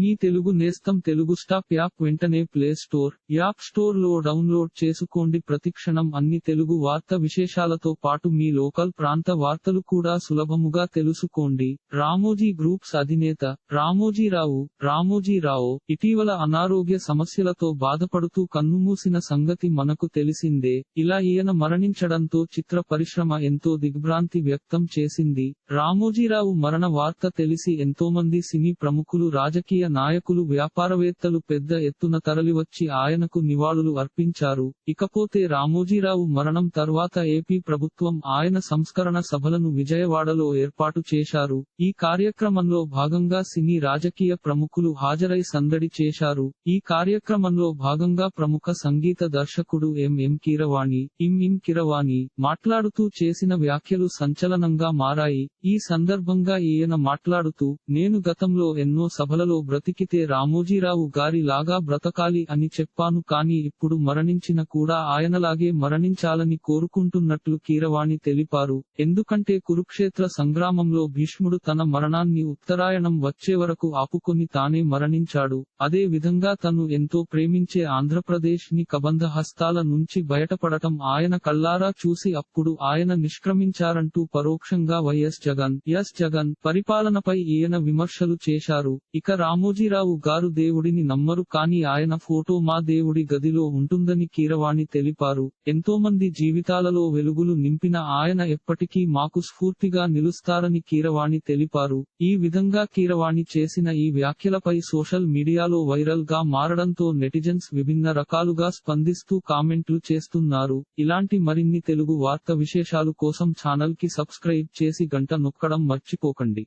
మీ తెలుగు నేస్తం Telugu stop app వెంటనే play store app స్టోర్లో డౌన్లోడ్ చేసుకోండి. ప్రతిక్షణం అన్ని తెలుగు వార్త విశేషాలతో పాటు మీ లోకల్ ప్రాంత వార్తలు కూడా సులభముగా తెలుసుకోండి. రామోజీ గ్రూప్స్ అధినేత రామోజీరావు రామోజీరావు ఇటీవల అనారోగ్య సమస్యలతో బాధపడుతూ కన్నుమూసిన సంగతి మనకు తెలిసిందే. ఇలా ఈయన మరణించడంతో చిత్ర పరిశ్రమ ఎంతో దిగ్భ్రాంతి వ్యక్తం చేసింది. రామోజీరావు మరణ వార్త తెలిసి ఎంతోమంది సినీ ప్రముఖులు రాజకీయ నాయకులు వ్యాపారవేత్తలు పెద్ద ఎత్తున తరలివచ్చి ఆయనకు నివాళులు అర్పించారు. ఇకపోతే రామోజీరావు మరణం తర్వాత ఏపీ ప్రభుత్వం ఆయన సంస్కరణ సభలను విజయవాడలో ఏర్పాటు చేశారు. ఈ కార్యక్రమంలో భాగంగా సినీ రాజకీయ ప్రముఖులు హాజరై సందడి చేశారు. ఈ కార్యక్రమంలో భాగంగా ప్రముఖ సంగీత దర్శకుడు ఎంఎం కీరవాణి ఇం. ఇం. కిరవాణి మాట్లాడుతూ చేసిన వ్యాఖ్యలు సంచలనంగా మారాయి. ఈ సందర్భంగా ఈయన మాట్లాడుతూ నేను గతంలో ఎన్నో సభలలో బ్రతికితే రామోజీరావు గారి లాగా బ్రతకాలి అని చెప్పాను కానీ ఇప్పుడు మరణించిన కూడా ఆయనలాగే మరణించాలని కోరుకుంటున్నట్లు కీరవాణి తెలిపారు. ఎందుకంటే కురుక్షేత్ర సంగ్రామంలో భీష్ముడు తన మరణాన్ని ఉత్తరాయణం వచ్చే వరకు ఆపుకొని తానే మరణించాడు. అదే విధంగా తను ఎంతో ప్రేమించే ఆంధ్రప్రదేశ్ని కబంధ హస్తాల నుంచి బయటపడటం ఆయన కళ్ళారా చూసి అప్పుడు ఆయన నిష్క్రమించారంటూ పరోక్షంగా వైఎస్ జగన్ ఎస్ జగన్ పరిపాలనపై ఈయన విమర్శలు చేశారు. ఇక రాము రామోజీరావు గారు దేవుడిని నమ్మరు కానీ ఆయన ఫోటో మా దేవుడి గదిలో ఉంటుందని కీరవాణి తెలిపారు. ఎంతోమంది జీవితాలలో వెలుగులు నింపిన ఆయన ఎప్పటికీ మాకు స్ఫూర్తిగా నిలుస్తారని కీరవాణి తెలిపారు. ఈ విధంగా కీరవాణి చేసిన ఈ వ్యాఖ్యలపై సోషల్ మీడియాలో వైరల్గా మారడంతో నెటిజన్స్ విభిన్న రకాలుగా స్పందిస్తూ కామెంట్లు చేస్తున్నారు. ఇలాంటి మరిన్ని తెలుగు వార్త విశేషాలు కోసం ఛానల్కి సబ్స్క్రైబ్ చేసి గంట నొక్కడం మర్చిపోకండి.